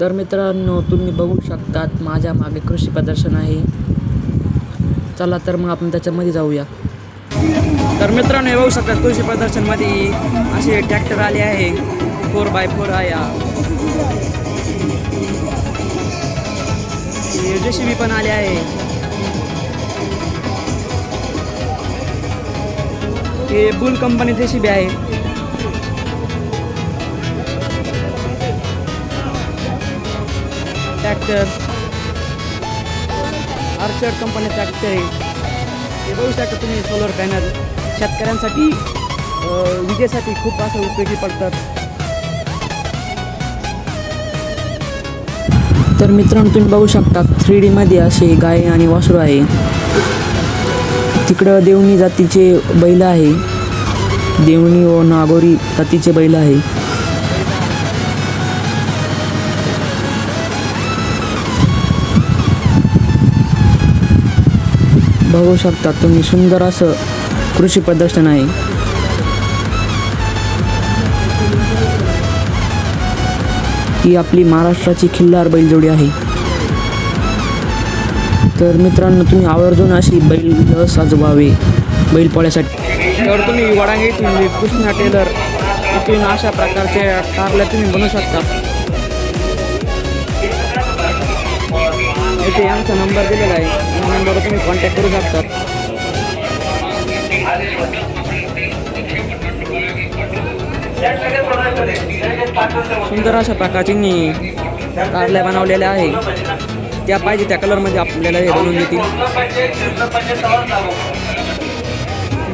तर मित्रांनो तुम्ही बघू शकतात माझ्या मागे कृषी प्रदर्शन आहे. चला तर मग आपण त्याच्यामध्ये जाऊया. तर मित्रांनो हे बघू शकतात कृषी प्रदर्शनमध्ये असे ट्रॅक्टर आले आहे. फोर बाय फोर आहे जेसीबी पण आले आहे. हे बुल कंपनी जेसीबी आहे. ट्रॅक्टर आर्चर कंपनी ट्रॅक्टर आहे. हे बघू शकता तुम्ही सोलर पॅनल शेतकऱ्यांसाठी विजेसाठी खूप असं उपयोगी पडतात. तर मित्रांनो तुम्ही बघू शकता थ्री डीमध्ये असे गाय आणि वासरू आहे. तिकडं देवणी जातीचे बैल आहे. देवणी व नागोरी जातीचे बैल आहे. बघू शकता तुम्ही सुंदर असं कृषी प्रदर्शन आहे. ही आपली महाराष्ट्राची खिल्लार बैलजोडी आहे. तर मित्रांनो तुम्ही आवर्जून अशी बैल साजवावे बैलपोळ्यासाठी तर तुम्ही वडांगे इथून म्हणजे कृष्णा टेलर इथून अशा प्रकारचे कारला तुम्ही बनवू शकता. इथे आमचा नंबर दिलेला आहे. या नंबरवर तुम्ही कॉन्टॅक्ट करू शकता. सुंदर अशा प्रकारची कारल्या बनवलेल्या आहे. त्या पाहिजे त्या कलरमध्ये आपल्याला हे बनवून देतील.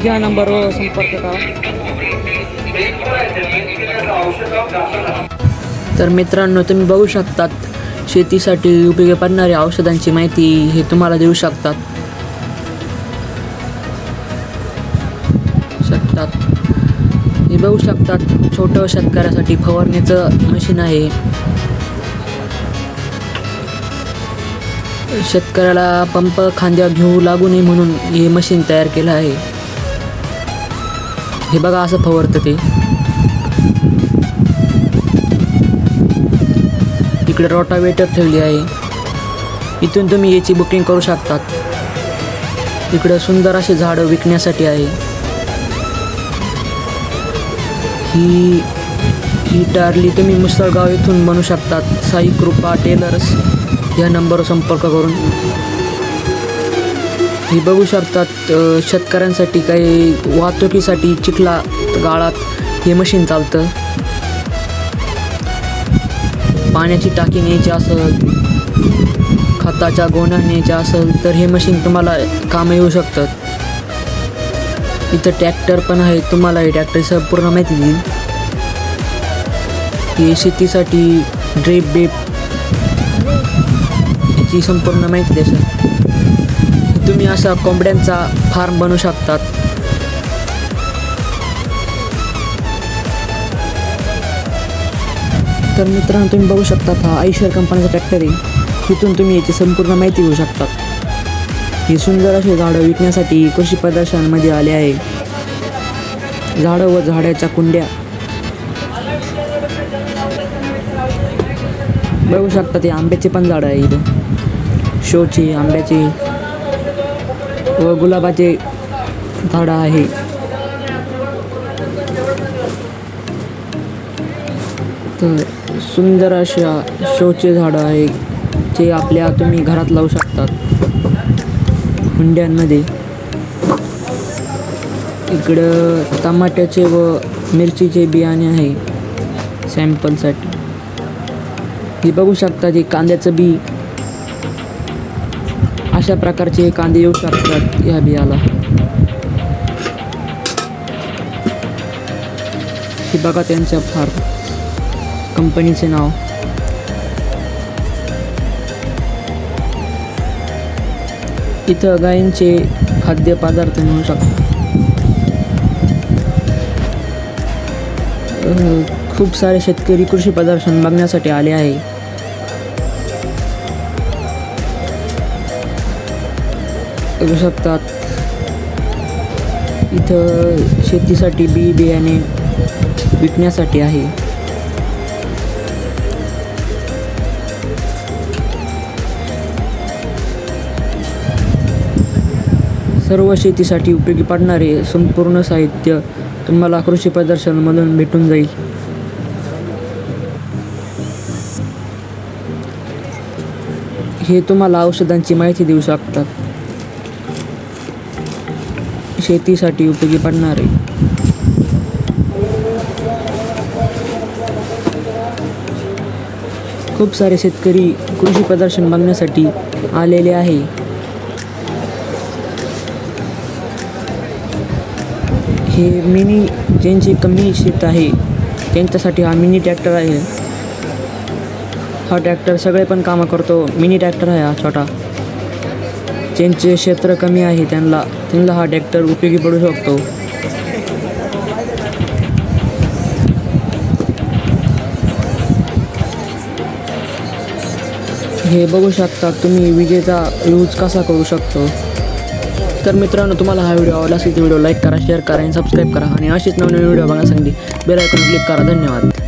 या नंबरवर संपर्क करा. तर मित्रांनो तुम्ही बघू शकतात शेतीसाठी उपयोगी पडणाऱ्या औषधांची माहिती हे तुम्हाला देऊ शकतात. शकतात. हे बघू शकतात छोटं शेतकऱ्यासाठी फवारणीचं मशीन आहे. शेतकऱ्याला पंप खांद्या घेऊ लागू नये म्हणून हे मशीन तयार केलं आहे. हे बघा असं फवारतं ते. इकडे रोटावेटर ठेवली आहे. इथून तुम्ही याची बुकिंग करू शकतात. इकडं सुंदर असे झाडं विकण्यासाठी आहे. ही ही टारली तुम्ही मुसळगाव येथून बनू शकतात. साई कृपा टेलर्स या नंबरवर संपर्क करून. हे बघू शकतात शेतकऱ्यांसाठी काही वाहतुकीसाठी चिखला गाळात हे मशीन चालतं. पाण्याची टाकी न्यायची असेल खताच्या गोण्या न्यायच्या असेल तर हे मशीन तुम्हाला कामं येऊ शकतात. इथं ट्रॅक्टर पण आहे तुम्हाला हे ट्रॅक्टरचं संपूर्ण माहिती देईल हे शेतीसाठी ड्रीप बीप याची संपूर्ण माहिती द्या तुम्ही असा कोंबड्यांचा फार्म बनवू शकतात. तर मित्रांनो तुम्ही बघू शकतात हा आयशर कंपनीचा ट्रॅक्टर आहे. तिथून तुम्ही याची संपूर्ण माहिती घेऊ शकता ही सुंदर अशी झाडं विकण्यासाठी कृषी प्रदर्शनामध्ये आले आहे. झाडं व झाडाच्या कुंड्या. बघू शकता ते आंब्याचे पण झाडं आहे इथे. शोची आंब्याची व गुलाबाचे झाडं आहे. तर सुंदर अशा शोचे झाडं आहे जे आपल्या तुम्ही घरात लावू शकतात. हुंड्यांमध्ये. इकडं टमाट्याचे व मिरचीचे बियाणे आहे सॅम्पलसाठी. हे बघू शकता जे कांद्याचं बी. अशा प्रकारचे कांदे येऊ शकतात या बियाला. हे बघा त्यांच्या फार. कंपनीचे नाव. इथं गायींचे खाद्यपदार्थ मिळू शकतात खूप सारे शेतकरी कृषी प्रदर्शन बघण्यासाठी आले आहे. बघू शकतात. इथं शेतीसाठी बी बियाणे विकण्यासाठी आहे. सर्व शेतीसाठी उपयोगी पडणारे संपूर्ण साहित्य तुम्हाला कृषी प्रदर्शनमधून भेटून जाईल. हे तुम्हाला औषधांची माहिती देऊ शकतात. शेतीसाठी उपयोगी पडणारे. खूप सारे शेतकरी कृषी प्रदर्शन बघण्यासाठी आलेले आहे. हे मिनी ज्यांचे कमी शेत आहे त्यांच्यासाठी हा मिनी ट्रॅक्टर आहे. हा ट्रॅक्टर सगळे पण कामं करतो. मिनी ट्रॅक्टर आहे हा छोटा. ज्यांचे क्षेत्र कमी आहे त्यांना त्यांना हा ट्रॅक्टर उपयोगी पडू शकतो. हे बघू शकता तुम्ही विजेचा यूज कसा करू शकतो. तर मित्रांनो तुम्हाला हा व्हिडिओ आवडला असेल तर व्हिडिओ लाईक करा शेअर करा आणि सबस्क्राईब करा. आणि अशीच नवीन व्हिडिओ बघण्यासाठी बेल आयकॉन क्लिक करा. धन्यवाद.